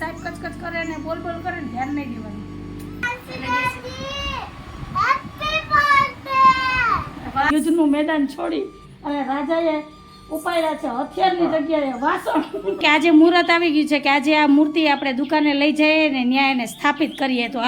સાહેબ કચકચ કરે ને બોલ બોલ કરે ને ધ્યાન નહીં દેવાનું. યુદ્ધનું મેદાન છોડી અને રાજાએ ઉપાડ્યા છે, હથિયારની જગ્યાએ વાસણ. કે આજે મુહૂર્ત આવી ગયું છે કે આજે આ મૂર્તિ આપણે દુકાને લઈ જઈએ ને ન્યાયને સ્થાપિત કરીએ તો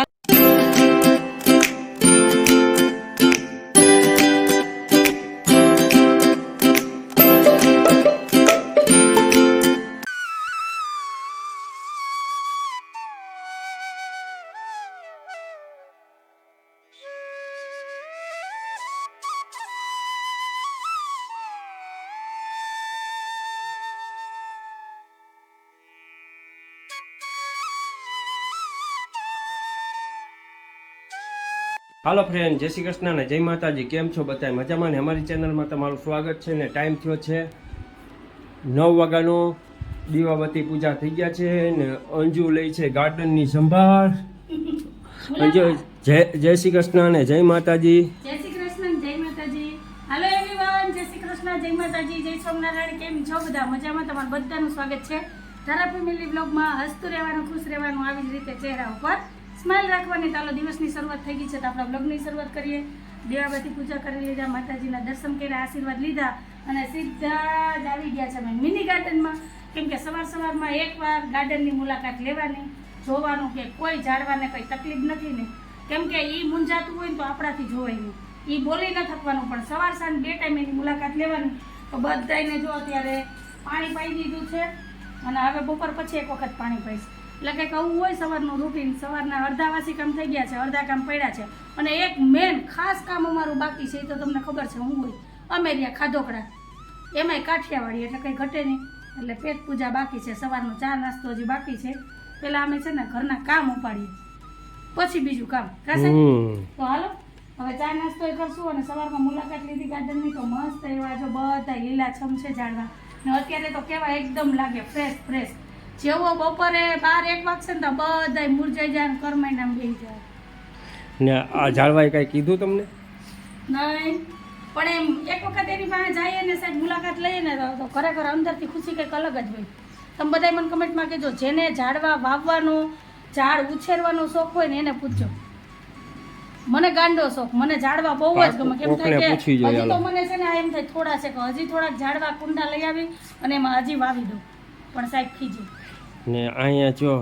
હાલો ફ્રેન્ડ જય શ્રી કૃષ્ણ ને જય માતાજી. કેમ છો બધા મજામાં ને? અમારી ચેનલમાં તમારું સ્વાગત છે ને ટાઈમ થયો છે નવ વાગ્યાનો. દીવાબત્તી પૂજા થઈ ગયા છે ને અંજુ લઈ છે ગાર્ડનની સંભાળ. અંજુ જય જય શ્રી કૃષ્ણ ને જય માતાજી. જય શ્રી કૃષ્ણ જય માતાજી. હાલો એવરીવન જય શ્રી કૃષ્ણ જય માતાજી જય સોમનારાયણ કેમ છો બધા? મજામાં? તમારું બધાનું સ્વાગત છે. તારા ફેમિલી બ્લોગમાં હસતું રહેવાનું ખુશ રહેવાનું આવી જ રીતે ચહેરા ઉપર. સ્માઇલ રાખવાની ચાલો દિવસની શરૂઆત થઈ ગઈ છે તો આપણા બ્લોગની શરૂઆત કરીએ. દેવાબાથી પૂજા કરી લીધા, માતાજીના દર્શન કર્યા, આશીર્વાદ લીધા અને સીધા જ આવી ગયા છે અમે મિની ગાર્ડનમાં. કેમ કે સવાર સવારમાં એકવાર ગાર્ડનની મુલાકાત લેવાની, જોવાનું કે કોઈ ઝાડવાને કંઈ તકલીફ નથી ને. કેમ કે એ મૂંઝાતું હોય ને તો આપણાથી જોવાય નહીં. એ બોલી ન થકવાનું, પણ સવાર સાંજ બે ટાઈમ એની મુલાકાત લેવાની. તો બધાને જો અત્યારે પાણી પાઈ દીધું છે અને હવે બપોર પછી એક વખત પાણી પાઈશ. એટલે કંઈક આવું હોય સવારનું રૂટીન સવારના અડધા વાસી કામ થઈ ગયા છે અડધા કામ પડ્યા છે. અને એક મેન ખાસ કામ અમારું બાકી છે એ તો તમને ખબર છે હું હોય. અમેરિયા ખાધોકડા. એમાંય કાઠિયાવાડી એટલે કંઈ ઘટે નહીં. એટલે પેટ પૂજા બાકી છે સવારનો ચા નાસ્તો હજી બાકી છે. પહેલાં અમે છે ને ઘરના કામ ઉપાડીએ. પછી બીજું કામ. કાશે તો હાલો. હવે ચા નાસ્તો એ કરશું અને સવારમાં મુલાકાત લીધી ગાર્ડનની તો મસ્ત એવા જો બધા લીલાછમ છે ઝાડવા. ને અત્યારે તો કેવા એકદમ લાગે ફ્રેશ ફ્રેશ જેવો બપોરે બાર એક વાગશે ને તો બધા મુરજાઈ જાય ને કરમાઈને આમ બેસી જાય. ને આ જાળવાએ કાંઈ કીધું તમને? નહીં પણ એમ એક વખત એની પાસે જઈએ ને સાહેબ મુલાકાત લઈએ ને તો- ખરેખર અંદરથી ખુશી કંઈક અલગ જ હોય. તમે બધાય મને કમેન્ટમાં કહેજો જેને ઝાડવા વાવવાનો ઝાડ ઉછેરવાનો શોખ હોય ને એને પૂછજો. મને ગાંડો શોખ મને ઝાડવા બહુ જ ગમે. કેમ થાય કે હજી તો મને છે ને આ એમ થાય થોડા છે કે હજી થોડાક ઝાડવા કુંડા લઈ આવી અને એમાં હજી વાવી દઉં. પણ સાહેબ ખીજે. ને અહીંયા જો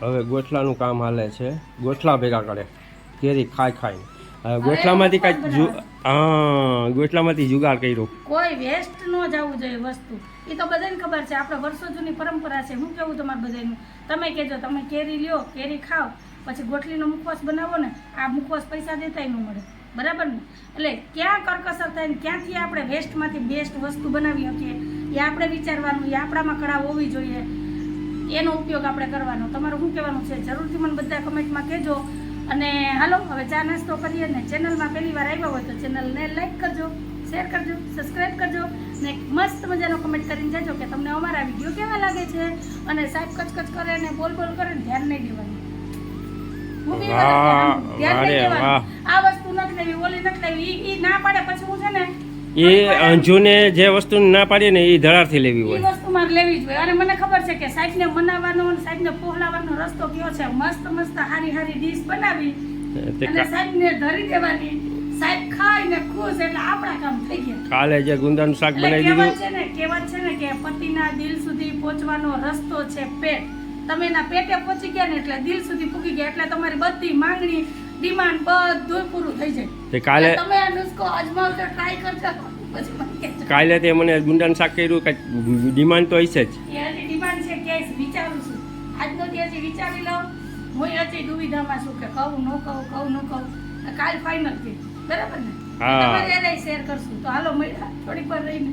હવે ગોઠલાનું કામ હાલે છે. ગોઠલા ભેગા કરે. કેરી ખાઈ ખાઈ હવે ગોઠલામાંથી કાંઈક હા ગોઠલામાંથી જુગાડ કર્યો. કોઈ વેસ્ટ ન જવું જોઈએ વસ્તુ. એ તો બધાને ખબર છે આપણે વર્ષો જૂની પરંપરા છે. હું કેવું તમારે બધાનું તમે કહેજો તમે કેરી લ્યો કેરી ખાઓ પછી ગોઠલીનો મુખવાસ બનાવો ને આ મુખવાસ પૈસા દેતાય ન મળે. બરાબર ને? એટલે ક્યાં કરકસર થાય ને ક્યાંથી આપણે વેસ્ટમાંથી બેસ્ટ વસ્તુ બનાવી શકીએ? એ આપણે વિચારવાનું એ આપણામાં કળા હોવી જોઈએ. એનો ઉપયોગ આપણે કરવાનો. તમારું શું કહેવાનું છે? જરૂરથી મને બધા કમેન્ટમાં કહેજો. અને હાલો હવે ચા નાસ્તો કરીએ ને ચેનલમાં પહેલી વાર આવ્યા હોય તો ચેનલને લાઈક કરજો શેર કરજો સબસ્ક્રાઈબ કરજો ને મસ્ત મજાનો કમેન્ટ કરીને જજો કે તમને અમારા વીડિયો કેવા લાગે છે. અને સાહેબ કચકચ કરે ને બોલ બોલ કરે ને ધ્યાન નહીં દેવાનું. ધ્યાન નહીં દેવાનું. આ વસ્તુ નથી લેવી ઓલી નથી લેવી એ ઈ ના પાડે પછી હું છે ને એ અંજુને જે વસ્તુ ના પાડીએ ને એ ધડારથી લેવી હોય. વસ્તુ મારે લેવી જ હોય. અને મને ખબર છે કે સાહેબને મનાવવાનો અને સાહેબને પહોલાવાનો રસ્તો કયો છે. મસ્ત મસ્ત હારી હારી ડીશ બનાવી અને સાહેબને ધરી દેવાની. સાહેબ ખાઈને ખુશ એટલે આપણા કામ થઈ ગયા. કાલે જે ગુંદાનું શાક બનાવી દીધું. છે ને કહેવત છે ને કે પતિના દિલ સુધી પહોંચવાનો રસ્તો છે પેટ. તમે એના પેટે પહોંચી ગયા ને એટલે દિલ સુધી પૂગી ગયા. એટલે તમારી બધી માંગણી ડિમાન્ડ બધું પૂરું થઈ જાય. તે કાલે તમે આ નુસ્ખો અજમાવજો ટ્રાય કરજો. કાલે તે મને ગુંદાનું શાક કર્યું કે ડિમાન્ડ તો હશે જ. એ હજી ડિમાન્ડ છે કે વિચારું છું. આજનો દિવસ વિચારી લઉં. હું હજી દુવિધામાં છું કે કહું ન કહું કહું ન કહું. કાલ ફાઇનલ થઈ બરાબર ને? હા. તમારે એને શેર કરશું. તો હાલો મળ્યા. થોડીક વાર રહીને.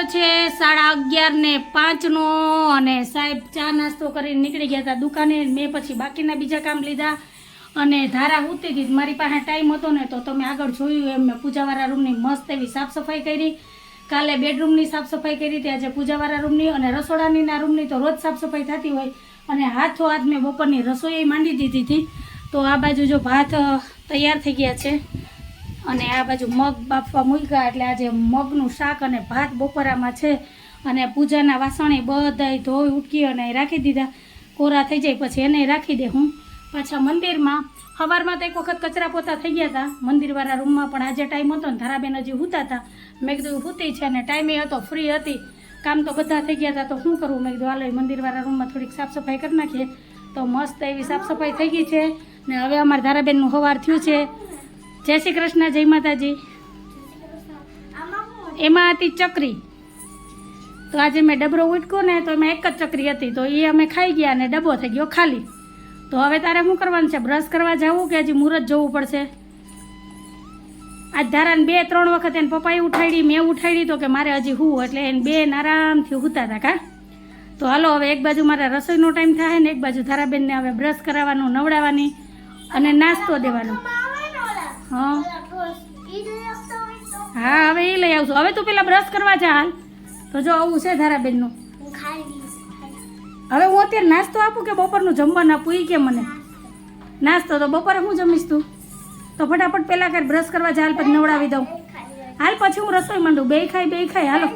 થયો છે સાડા અગિયાર ને પાંચનો અને સાહેબ ચા નાસ્તો કરીને નીકળી ગયા હતા દુકાને. મેં પછી બાકીના બીજા કામ લીધા અને ધારા ઉતરી હતી. મારી પાસે ટાઈમ હતો ને તો તમે આગળ જોયું એમ મેં પૂજાવાળા રૂમની મસ્ત એવી સાફ સફાઈ કરી. કાલે બેડરૂમની સાફ સફાઈ કરી હતી. આજે પૂજાવાળા રૂમની અને રસોડાની ના રૂમની તો રોજ સાફ સફાઈ થતી હોય. અને હાથો હાથ મેં બપોરની રસોઈ માંડી દીધી હતી. તો આ બાજુ જો ભાત તૈયાર થઈ ગયા છે. અને આ બાજુ મગ બાફવા મૂક્યા એટલે આજે મગનું શાક અને ભાત બપોરામાં છે. અને પૂજાના વાસણે બધાય ધોઈ ઉટકી અને રાખી દીધા. કોરા થઈ જાય પછી એને રાખી દે હું. પાછા મંદિરમાં, સવારમાં તો એક વખત કચરા પોતા થઈ ગયા હતા મંદિરવાળા રૂમમાં પણ આજે ટાઈમ હતો ને ધારાબેન હજી હુતા હતા મેં કીધું હુતી છે અને ટાઈમે હતો ફ્રી હતી. કામ તો બધા થઈ ગયા હતા તો શું કરવું મેં કીધું હાલો એ મંદિરવાળા રૂમમાં થોડીક સાફ સફાઈ કરી નાખીએ. તો મસ્ત એવી સાફ સફાઈ થઈ ગઈ છે. ને હવે અમારા ધારાબેનનું સવાર થયું છે. જય શ્રી કૃષ્ણ, જય માતાજી. એમાં હતી ચકરી. તો આજે મેં ડબરો ઉટકો ને તો એમાં એક જ ચકરી હતી. તો એ અમે ખાઈ ગયા અને ડબ્બો થઈ ગયો ખાલી. તો હવે તારે શું કરવાનું છે? બ્રશ કરવા જવું કે હજી મુહૂર્ત જવું પડશે? આજ ધારાને બે ત્રણ વખત એને પપ્પાએ ઉઠાડી, મેં ઉઠાડી તો કે મારે હજી હું એટલે એને બે આરામથી હુતા હતા કા. તો હાલો, હવે એક બાજુ મારા રસોઈનો ટાઈમ થાય ને એક બાજુ ધારાબેનને હવે બ્રશ કરાવવાનું, નવડાવવાની અને નાસ્તો દેવાનો. હા. હા. હવે એ લઈ આવશું. હવે તું પેલા બ્રશ કરવા જા હાલ. તો જો આવું છે ધારાબેનનું. હવે હું અત્યારે નાસ્તો આપું કે બપોરનું જમવાનું આપું? એ કે મને. નાસ્તો તો બપોરે હું જમીશ તું? તો ફટાફટ પહેલાં કર બ્રશ કરવા જા હાલ પછી નવડાવી દઉં. હાલ પછી હું રસોઈ માંડું. બે ખાઈ બે ખાય. હાલો.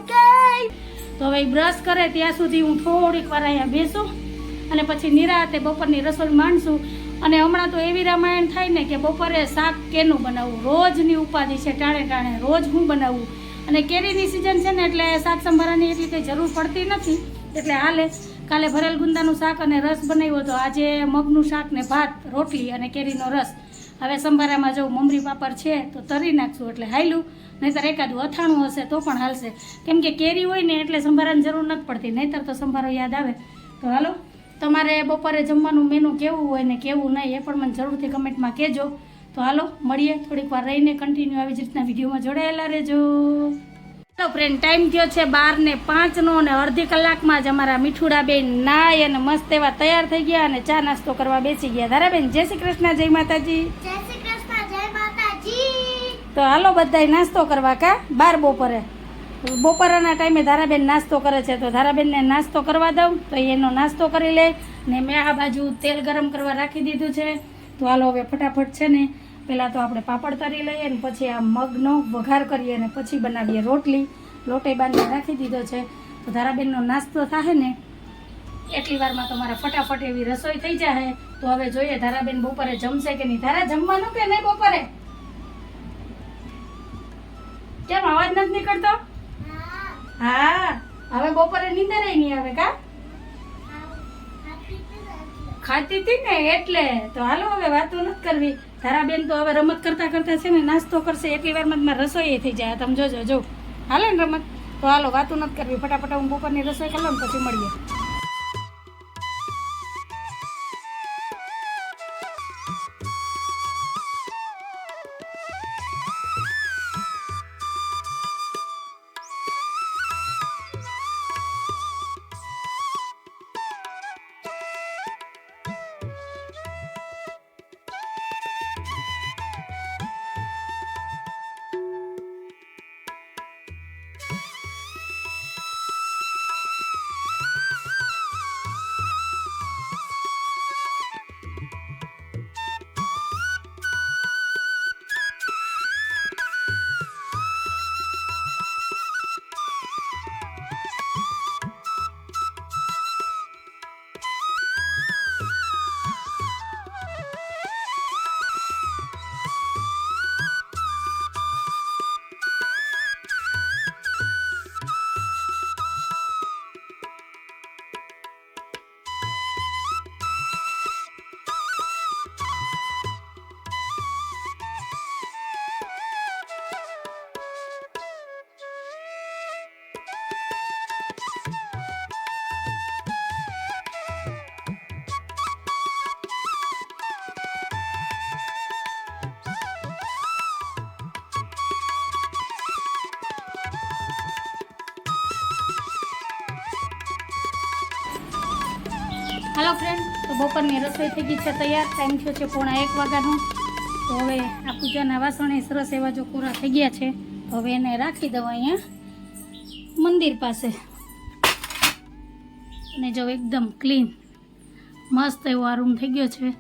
તો હવે બ્રશ કરે ત્યાં સુધી હું થોડીક વાર અહીંયા બેસું અને પછી નિરાતે બપોરની રસોઈ માંડશું. અને હમણાં તો એવી રામાયણ થાય ને કે બપોરે શાક કેનું બનાવવું? રોજની ઉપાધિ છે ટાણે ટાણે, રોજ હું બનાવવું અને કેરીની સિઝન છે ને એટલે શાક સંભારાની એટલી કંઈ જરૂર પડતી નથી. એટલે હાલે, કાલે ભરેલ ગુંદાનું શાક અને રસ બનાવ્યો હતો આજે મગનું શાક ને ભાત, રોટલી અને કેરીનો રસ. હવે સંભારામાં જવું મમરી પાપડ છે તો તરી નાખશું એટલે હાયલું નહીંતર એકાદું અથાણું હશે તો પણ હાલશે. કેમ કે કેરી હોય ને એટલે સંભારાની જરૂર નથી પડતી, નહીંતર તો સંભારો યાદ આવે. તો હાલો. તમારે બપોરે જમવાનું મેનુ કેવું હોય ને કેવું નહીં એ પણ મને જરૂરથી કમેન્ટમાં કહેજો. તો હાલો મળીએ થોડીક વાર રહીને કન્ટિન્યુ આવી જ રીતના વિડીયોમાં જોડાયેલા રહેજો. ચાલો ફ્રેન્ડ ટાઈમ થયો છે બાર ને પાંચનો અને અડધી કલાકમાં જ અમારા મીઠુડાબેન નાય અને મસ્ત એવા તૈયાર થઈ ગયા અને ચા નાસ્તો કરવા બેસી ગયા. ધારાબેન જય શ્રી કૃષ્ણ જય માતાજી. જય શ્રી કૃષ્ણ જય માતાજી. તો હાલો બધાય નાસ્તો કરવા કા? બાર બપોરે. બપોરના ટાઈમે ધારાબેન નાસ્તો કરે છે, તો ધારાબેનને નાસ્તો કરવા દઉં, તો એનો નાસ્તો કરી લે ને મેં આ બાજુ તેલ ગરમ કરવા રાખી દીધું છે. તો હાલો હવે ફટાફટ છે ને, પહેલાં તો આપણે પાપડ તરી લઈએ ને પછી આ મગનો વઘાર કરીએ ને પછી બનાવીએ રોટલી. લોટે બાંધી રાખી દીધો છે. તો ધારાબેનનો નાસ્તો થાય ને, એટલી વારમાં તો મારા ફટાફટ એવી રસોઈ થઈ જાય તો હવે જોઈએ ધારાબેન બપોરે જમશે કે નહીં. ધારા જમવાનું કે નહીં બપોરે? કેમ, અવાજ નથી નીકળતો? હા, હવે બપોરે નીંદર નહીં આવે કા? ખાતી હતી ને એટલે. તો હાલો હવે વાતો નથી કરવી. તારા બેન તો હવે રમત કરતા કરતા છે ને નાસ્તો કરશે. એટલી વારમાં મારી રસોઈ થઈ જાય. તમે જોજો, જો. હાલે ને રમત? તો હાલો, વાતો નથી કરવી. ફટાફટ હું બપોરની રસોઈ કરી લઉં પછી મળીએ. બપોરની રસોઈ થઈ ગઈ છે, તૈયાર ટાઈમ થયો છે પોણા એક વાગ્યાનો. તો હવે આ પૂજાના વાસણ સરસ એવા જો પૂરા થઈ ગયા છે, તો હવે એને રાખી દઉં અહીંયા મંદિર પાસે. અને જો એકદમ ક્લીન મસ્ત એવો આ રૂમ થઈ ગયો છે.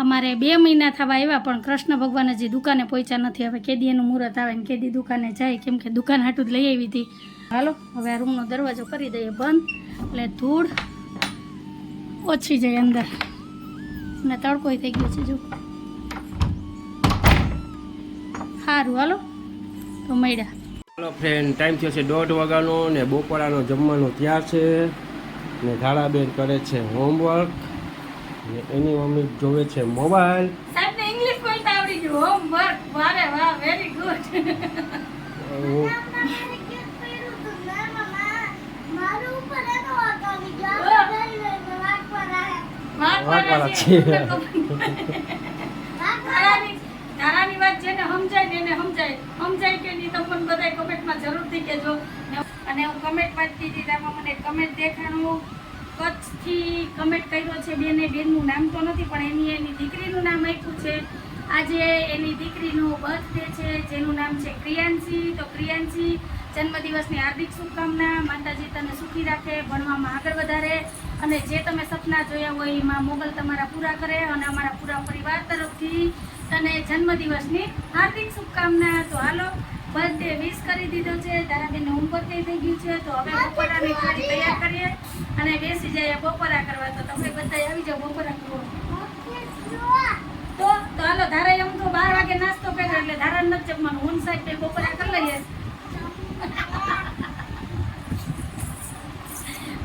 અમારે બે મહિના થવા આવ્યા, પણ કૃષ્ણ ભગવાન હજી દુકાને પહોંચ્યા નથી. હવે કેદી એનું મુહૂર્ત આવે ને કેદી દુકાને જાય, કેમ કે દુકાન હાટું જ લઈ આવી હતી. હાલો હવે આ રૂમનો દરવાજો કરી દઈએ બંધ એટલે ધૂળ ઓછી જાય અંદર. અને તડકોય થઈ ગયો છે જો. સારું હાલો. તો મળ્યા. ચાલો ફ્રેન્ડ ટાઈમ થયો છે દોઢ વાગ્યાનો ને બપોરાનો જમવાનો તૈયાર છે. ને ધારાબેન કરે છે હોમવર્ક ને એની મમ્મી જોવે છે મોબાઈલ ઇંગ્લિશ બોલતા આવડી ગયું. હોમવર્ક વારે વાહ વેરી ગુડ હું મારું ઉપર એનો વાંક આવી ગયો આ રેલવેનો વાંક પર આવે. વાત જેને અને હું કમેન્ટ વાંચતી હતી મને કમેન્ટ દેખાણું કચ્છથી કમેન્ટ કર્યો છે બેને બેનનું નામ તો નથી પણ એની એની દીકરીનું નામ આપ્યું છે આજે એની દીકરીનું બર્થડે છે જેનું નામ છે ક્રિયાંશી તો ક્રિયાંશી જન્મદિવસની હાર્દિક શુભકામના, માતાજી તને સુખી રાખે, ભણવામાં આગળ વધારે અને જે તમે સપના જોયા હોય એમાં મોગલ તમારા પૂરા કરે અને અમારા પૂરા પરિવાર તરફથી તને જન્મદિવસની હાર્દિક શુભકામના. તો હાલો બર્થડે વિશ કરી દીધો છે. તારા ઉંમર થઈ ગયું છે. તો હવે બપોરાની થાળી તૈયાર કરીએ અને બેસી જઈએ બપોરા કરવા. તો તમે બધા આવી જાઓ બપોરા કરવા. તો તો હાલો ધારા એમ તો બાર વાગે નાસ્તો કર્યો એટલે ધારા નથી જમવાનું. હું સાહેબ બપોરા કરી લઈએ.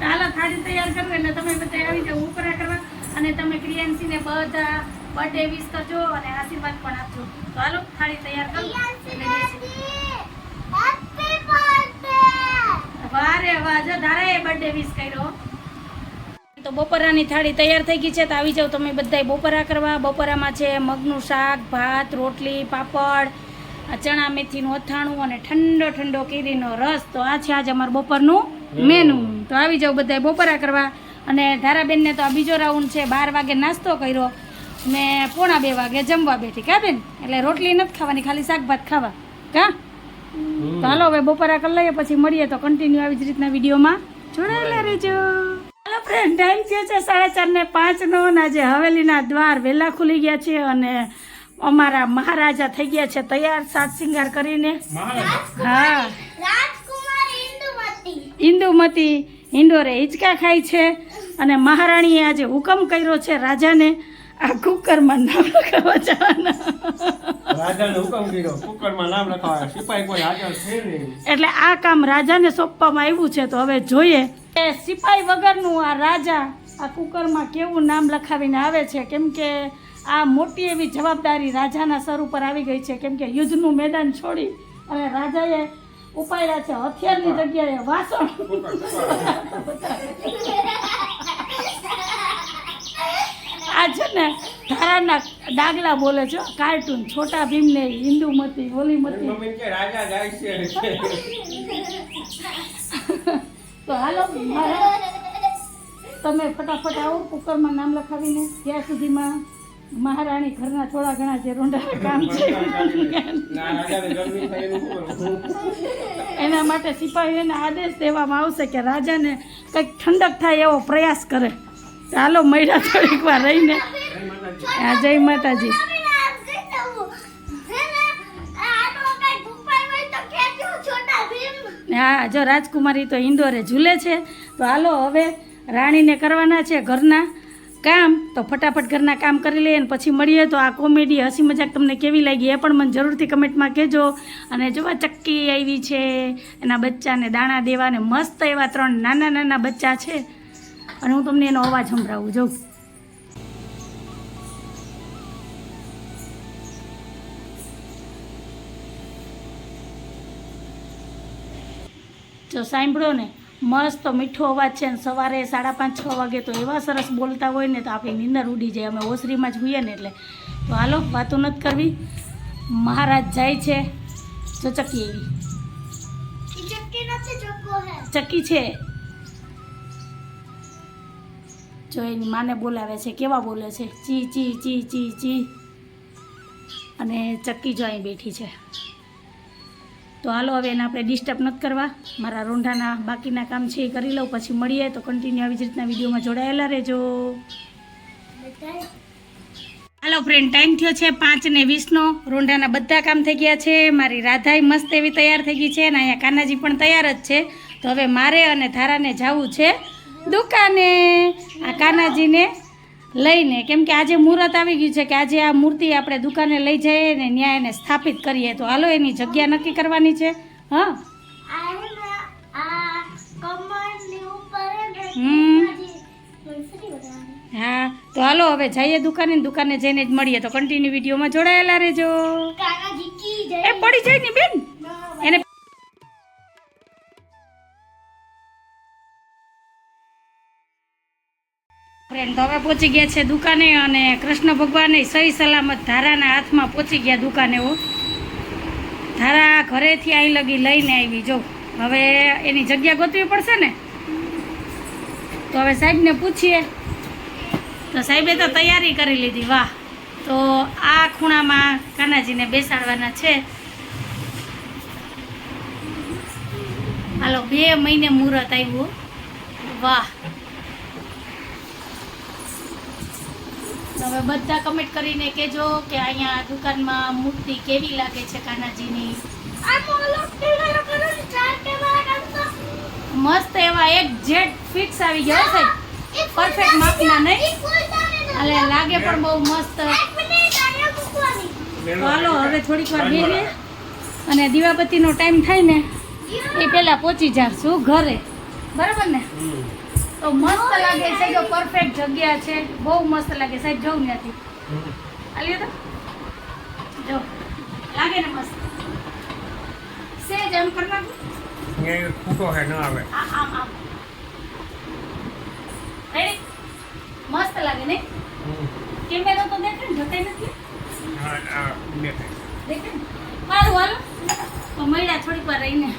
હાલો, થાળી તૈયાર કરો એટલે તમે બધા આવી જાઓ, ઉપરા કરવા. અને તમે ક્રિયાંશીને બધા બર્થડે વિશ કરજો અને આશીર્વાદ પણ આપજો. તો થાળી તૈયાર કરો. વારે વાહ, જો ધારાએ બર્થડે વિશ કર્યો. તો બપોરાની થાળી તૈયાર થઈ ગઈ છે, તો આવી જાઓ તમે બધાય બપોરા કરવા. બપોરામાં છે મગનું શાક, ભાત, રોટલી, પાપડ આ ચણા મેથીનું અથાણું અને ઠંડો ઠંડો કેરીનો રસ. તો આ છે આજે અમારું બપોરનું મેનુ. તો આવી જાવ બધાય બપોરા કરવા. અને ધારાબેનને તો આ બીજો રાઉન્ડ છે બાર વાગે નાસ્તો કર્યો. ને પોણા બે વાગે જમવા બેઠી. કા બેન? એટલે રોટલી નથી ખાવાની ખાલી શાકભાત ખાવા. કા? તો હાલો હવે બપોરા કરી લઈએ પછી મળીએ તો કન્ટિન્યુ આવી જ રીતના વિડીયોમાં. જોડાયેલા રહેજો. હાલો ફ્રેન્ડ ટાઈમ થયો છે સાડા ચાર ને પાંચનો અને આજે હવેલીના દ્વાર વહેલા ખુલી ગયા છે અને અમારા મહારાજા થઈ ગયા છે. તૈયાર સાત શિંગાર કરીને. હા. ઇન્દુમતી ઇન્ડોરે હિંચકા ખાય છે અને મહારાણીએ આજે હુકમ કર્યો છે રાજાને આ કુકરમાં નામ લખાવવા જવાના. એટલે આ કામ રાજાને સોંપવામાં આવ્યું છે. તો હવે જોઈએ એ સિપાઈ વગરનું આ રાજા આ કુકરમાં કેવું નામ લખાવીને આવે છે? કેમ કે આ મોટી એવી જવાબદારી રાજાના સર ઉપર આવી ગઈ છે. કેમ કે યુદ્ધનું મેદાન છોડી અને રાજાએ ઉપાડ્યા છે. હથિયારની જગ્યાએ વાસણ. આ છે ને ધારાના ડાગલા બોલે છે. કાર્ટૂન. છોટા ભીમને હિન્દુમતી હોલીમતી મમ્મી કે રાજા જાય છે. તો હાલો તમે ફટાફટ આવો કુકરમાં નામ લખાવીને ત્યાં સુધીમાં મહારાણી ઘરના થોડા ઘણા જે રોંડા કામ છે એનું માટે સિપાહીઓને આદેશ દેવામાં આવશે કે રાજાને કંઈક ઠંડક થાય એવો પ્રયાસ કરે. ચાલો મળ્યા થોડીક વાર રહીને. આ જય માતાજી. હા જો રાજકુમારી તો ઇન્દોરે ઝૂલે છે. તો હાલો હવે રાણીને કરવાના છે ઘરના. કામ, તો ફટાફટ ઘરના કામ કરી લઈએ અને પછી મળીએ તો આ કોમેડી હસી મજાક તમને કેવી લાગી એ પણ મને જરૂરથી કમેન્ટમાં કહેજો. અને જોવા ચક્કી આવી છે, એના બચ્ચાને દાણા દેવાને મસ્ત એવા ત્રણ નાના નાના બચ્ચા છે. અને હું તમને એનો અવાજ સંભળાવું જોઉં જો સાંભળો ને. મસ્ત મીઠો અવાજ છે ને સવારે સાડા પાંચ છ વાગે તો એવા સરસ બોલતા હોય ને તો આપણી નીંદર ઉડી જાય. અમે ઓસરીમાં જ હોઈએ ને એટલે. તો હાલો વાતો નથી કરવી. મહારાજ જાય છે. જો ચક્કી એવી. ચક્કી છે. જો એની માને બોલાવે છે. કેવા બોલે છે? ચી ચી ચી ચી ચી. અને ચક્કી જો અહીં બેઠી છે. તો હાલો, હવે એને આપણે ડિસ્ટર્બ નથી કરવા. મારા રોંઢાના બાકીના કામ છે એ કરી લઉં, પછી મળીએ. તો કન્ટિન્યુ આવી જ રીતના વિડીયોમાં જોડાયેલા રહેજો. હાલો ફ્રેન્ડ ટાઈમ થયો છે પાંચ ને વીસનો રોંઢાના બધા કામ થઈ ગયા છે. મારી રાધાઈ મસ્ત એવી તૈયાર થઈ ગઈ છે અને અહીંયા કાનાજી પણ તૈયાર જ છે. તો હવે મારે અને ધારાને જવું છે દુકાને. આ કાનાજીને લઈને કેમ કે આજે મુહૂર્ત આવી ગયું છે કે આજે આ મૂર્તિ આપણે દુકાને લઈ જઈએ ને ત્યાં એને સ્થાપિત કરીએ. તો હાલો એની જગ્યા નક્કી કરવાની છે. હા? હે તો હાલો હવે જઈએ દુકાને દુકાને જઈને જ મળીએ. તો કન્ટિન્યુ વિડીયોમાં જોડાયેલા રહેજો. એ પડી જાય ને બેન. ફ્રેન્ડ તો હવે પહોંચી ગયા છે દુકાને અને કૃષ્ણ ભગવાને સહી સલામત ધારાના હાથમાં પહોંચી ગયા દુકાને હો. ધારા ઘરેથી અહીં લગી લઈને આવી, જો. હવે એની જગ્યા ગોતવી પડશે ને? તો હવે સાહેબને પૂછીએ. તો સાહેબે તો તૈયારી કરી લીધી, વાહ. તો આ ખૂણામાં કાનાજીને બેસાડવાના છે. હાલો, બે મહિને મુહૂર્ત આવ્યું વાહ. હવે બધા કમેન્ટ કરીને કહેજો કે અહીંયા દુકાનમાં મૂર્તિ કેવી લાગે છે કાનાજીની? મસ્ત એવા એક જેટ ફિક્સ આવી ગયા છે પરફેક્ટ માપના નહીં અલે લાગે પણ બહુ મસ્ત. હાલો હવે થોડીક વાર બેહીએ અને દીવાબત્તીનો ટાઈમ થાય ને એ પહેલાં પહોંચી જાશું ઘરે. બરાબર ને? તો મસ્ત લાગે છે. જો પરફેક્ટ જગ્યા છે. બહુ મસ્ત લાગે સાહેબ જવું ત્યાંથી. આલ્યો તો જો. લાગે ને મસ્ત? સેજ એમ કરી નાખું. એ ફૂટો હે ન આવે. આ આમ આમ. રેડી મસ્ત લાગે ને કેમેરો તો દેખે ને જતે નથી? હા દેખે દેખાય. ને? સારું હાલો. તો મળ્યા થોડીક વાર રહીને.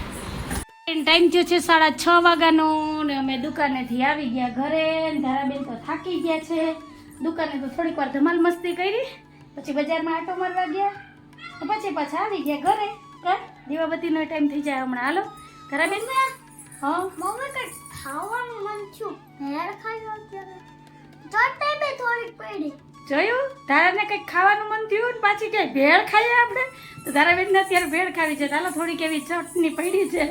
ટાઈમ થયો છે સાડા છ વાગ્યાનો. ને અમે દુકાનેથી આવી ગયા ઘરે ને ધારાબેન તો થાકી ગયા છે. દુકાને તો થોડીક વાર ધમાલ મસ્તી કરી પછી બજારમાં આટો મારવા ગયા. તો પછી પાછા આવી ગયા ઘરે. કા? દીવાબત્તીનો ટાઈમ થઈ જાય હમણાં. હાલો ધારાબેન. હા? મમ્મી કઈ ખાવાનું મન થયું. હેર ખાઈ અત્યારે થોડીક પડી. જોયું? તારાને કંઈક ખાવાનું મન થયું ને પાછી ક્યાંય ભેળ ખાઈએ આપણે? તો તારા બેનને અત્યારે ભેળ ખાવી છે. ચાલો, થોડીક એવી ચટણી પડી છે.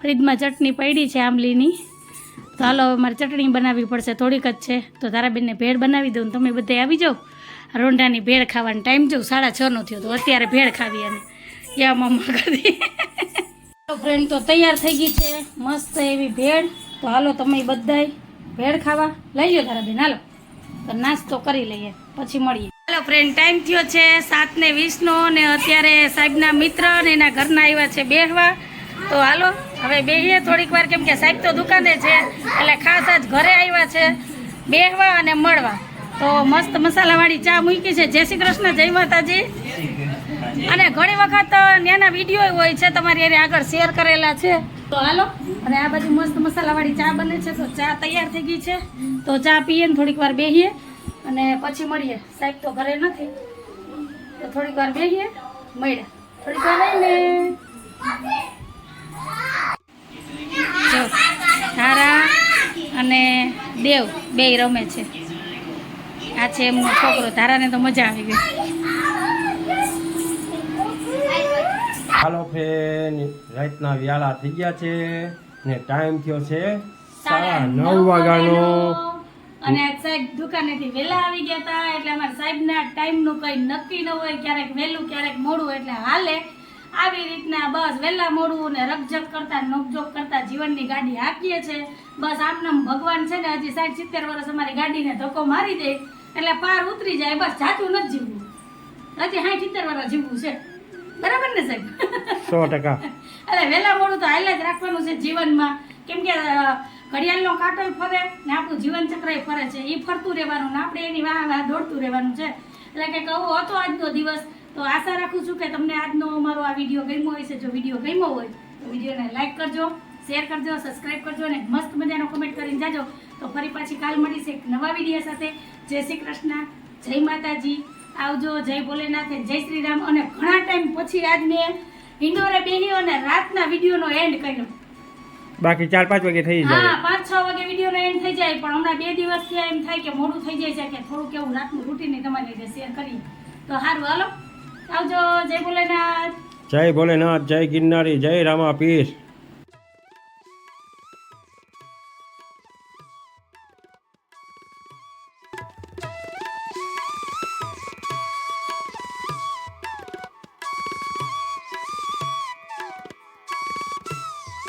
ફ્રીજમાં ચટણી પડી છે આંબલીની. તો હાલો, હવે મારે ચટણી બનાવવી પડશે. થોડીક જ છે. તો તારા બેનને ભેળ બનાવી દઉં તમે બધે આવી જાઓ. રોંઢાની ભેળ ખાવાનો ટાઈમ જો, સાડા છનો થયો તો અત્યારે ભેળ ખાવી અને યા મમ્મા કરી ફ્રેન્ડ તો તૈયાર થઈ ગઈ છે. મસ્ત એવી ભેળ. તો હાલો, તમે બધાય ભેળ ખાવા. લઈ જાઓ તારા બેન. હાલો. તો નાસ્તો કરી લઈએ, પછી મળીએ. હાલો ફ્રેન્ડ ટાઈમ થયો છે સાત ને વીસનો ને અત્યારે સાહેબના મિત્ર ને એના ઘરના આવ્યા છે બેહવા. તો હાલો, હવે બેહીએ થોડીક વાર, કેમ કે સાહેબ તો દુકાને છે, એટલે ખાસ આજ ઘરે આવ્યા છે, બેહવા અને મળવા. તો મસ્ત મસાલાવાળી ચા મૂકી છે. જય શ્રી કૃષ્ણ, જય માતાજી. અને ઘણી વખત નાના વીડિયો હોય છે, તમારી એને આગળ શેર કરેલા છે. તો હાલો, અને આ બાજુ મસ્ત મસાલાવાળી ચા બને છે. તો ચા તૈયાર થઈ ગઈ છે. તો ચા પીએ ને થોડીક વાર બેહીએ અને પછી મળીએ. સાહેબ તો ઘરે નથી. તો થોડીક વાર બેહીએ મળ્યા થોડીક વાર રહીને. તારા અને દેવ બેય રમે છે. આ છે એમનો છોકરો. તારાને તો મજા આવી ગઈ. હાલો ફેન રાતના વ્યાલા થઈ ગયા છે ને ટાઈમ થયો છે સાડા નવ વાગ્યાનો અને સાહેબ દુકાનેથી વહેલા આવી ગયા હતા એટલે અમારા સાહેબના ટાઈમનું કંઈ નક્કી ન હોય ક્યારેક વહેલું ક્યારેક મોડું એટલે હાલે. આવી રીતના બસ વહેલા મોડું ને રકઝક કરતા નોકજોક કરતા જીવનની ગાડી હાંકીએ છે. બસ આમનામ ભગવાન છે ને હજી સાઠ સિત્તેર વર્ષ અમારી ગાડીને ધક્કો મારી દે એટલે પાર ઉતરી જાય બસ જાતું નથી જીવવું. હજી સાઠ સિત્તેર વર્ષ જીવવું છે. બરાબર ને સાહેબ? સો ટકા. અરે વહેલા મોડું તો હાલે જ રાખવાનું છે જીવનમાં. કેમ કે ઘડિયાળનો કાંટો ફરે ને આપણું જીવન ચક્ર ફરે છે. એ ફરતું રહેવાનું ને આપણે એની વાહ વાહ દોડતું રહેવાનું છે. એટલે કે કહું હતો આજનો દિવસ. તો આશા રાખું છું કે તમને આજનો અમારો આ વીડિયો ગમ્યો હોય છે જો વીડિયો ગમ્યો હોય તો વિડીયોને લાઈક કરજો, શેર કરજો, સબસ્ક્રાઈબ કરજો અને મસ્ત મજાનો કમેન્ટ કરીને જાજો. તો ફરી પાછી કાલ મળીશ એક નવા વીડિયો સાથે. જય શ્રી કૃષ્ણ, જય માતાજી. આવજો, જય ભોલેનાથ, જય શ્રી રામ. અને ઘણા ટાઈમ પછી આજ મેં ઇન્ડોરે બેહી અને રાતના વિડીયોનો એન્ડ કર્યો. બાકી ચાર પાંચ વાગે થઈ હા જાય. પાંચ છ વાગે વીડિયો એન્ડ થઈ જાય પણ હમણાં બે દિવસથી એમ થાય કે મોડું થઈ જાય છે કે થોડુંક એવું રાતનું રૂટીન તમારી રીતે શેર કરી. તો સારું હાલો. આવજો જય ભોલેનાથ. જય ભોલેનાથ જય ગિરનારી જય રામા પીર